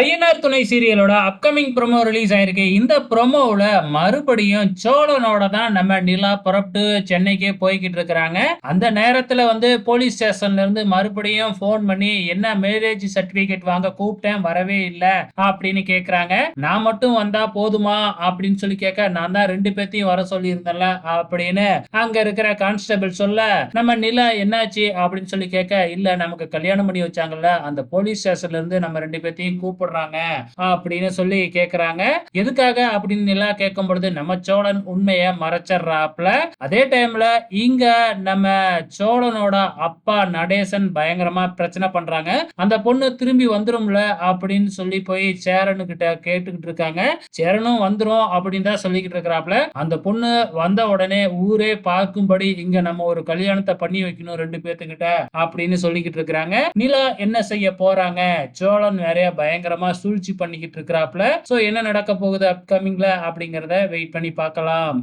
INR துணை சீரியலோட upcoming promo release ஆயிருக்கு. இந்த ப்ரொமோவில் மறுபடியும் சோழனோட தான் நம்ம நிலா புறப்பட்டு சென்னைக்கே போய்கிட்டு இருக்கிறாங்க. அந்த நேரத்தில் வந்து போலீஸ் ஸ்டேஷன்ல இருந்து மறுபடியும் ஃபோன் பண்ணி என்ன மேரேஜ் சர்டிபிகேட் வாங்க? கூப்பிட்டேன் வரவே இல்லை அப்படின்னு கேட்குறாங்க நான் மட்டும் வந்தா போதுமா? அப்படின்னு சொல்லி கேட்க நான் தான் ரெண்டு பேர்த்தையும் வர சொல்லியிருந்தேன்ல அப்படின்னு அங்க இருக்கிற கான்ஸ்டபிள் சொல்ல நம்ம நிலா என்னாச்சு? அப்படின்னு சொல்லி கேட்க இல்ல நமக்கு கல்யாணம் பண்ணி வச்சாங்கல்ல அந்த போலீஸ் ஸ்டேஷன்ல இருந்து நம்ம ரெண்டு பேர்த்தையும் போடுறாங்க அப்படின்னு சொல்லி கேக்குறாங்க. எதுக்காக அப்படின்னு எல்லாம் கேட்கும் பொழுது நம்ம சோழன் உண்மைய மறைச்சிடுறாப்ல அதே டைம்ல இங்க நம்ம சோழனோட அப்பா நடேசன் பயங்கரமா பிரச்சனை பண்றாங்க. அந்த பொண்ணு திரும்பி வந்துரும்ல அப்படின்னு சொல்லி போய் சேரனு கிட்ட கேட்டுக்கிட்டு இருக்காங்க. சேரனும் வந்துரும் அப்படின்னு தான் சொல்லிக்கிட்டு இருக்கிறாப்ல அந்த பொண்ணு வந்த உடனே ஊரே பார்க்கும்படி இங்க நம்ம ஒரு கல்யாணத்தை பண்ணி வைக்கணும் ரெண்டு பேர்த்துக்கிட்ட அப்படின்னு சொல்லிக்கிட்டு இருக்கிறாங்க. நிலா என்ன செய்ய போறாங்க? சோழன் நிறைய பயங்கரமா சூழ்ச்சி பண்ணிக்கிட்டு இருக்கிறாப்ல சோ என்ன நடக்க போகுது அப்கமிங்ல அப்படிங்கறத வெயிட் பண்ணி பார்க்கலாம்.